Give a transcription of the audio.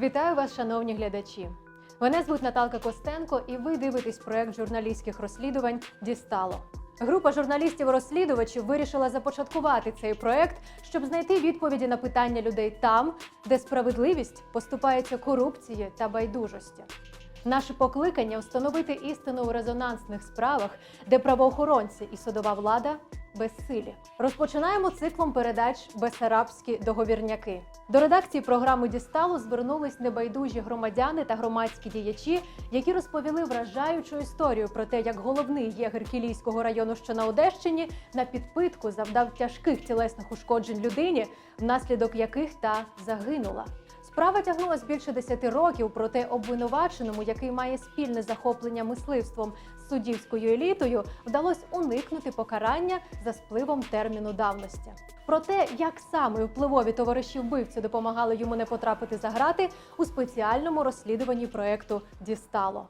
Вітаю вас, шановні глядачі. Мене звуть Наталка Костенко, і ви дивитесь проект журналістських розслідувань Дістало. Група журналістів-розслідувачів вирішила започаткувати цей проект, щоб знайти відповіді на питання людей там, де справедливість поступається корупції та байдужості. Наше покликання встановити істину у резонансних справах, де правоохоронці і судова влада безсилі. Розпочинаємо циклом передач Бесарабські договірняки. До редакції програми Дістало звернулись небайдужі громадяни та громадські діячі, які розповіли вражаючу історію про те, як головний єгер Кілійського району, що на Одещині, на підпитку завдав тяжких тілесних ушкоджень людині, внаслідок яких та загинула. Справа тягнулась більше 10 років, проте обвинуваченому, який має спільне захоплення мисливством з суддівською елітою, вдалося уникнути покарання за спливом терміну давності. Про те, як саме впливові товариші вбивці допомагали йому не потрапити за грати у спеціальному розслідуванні проекту Дістало.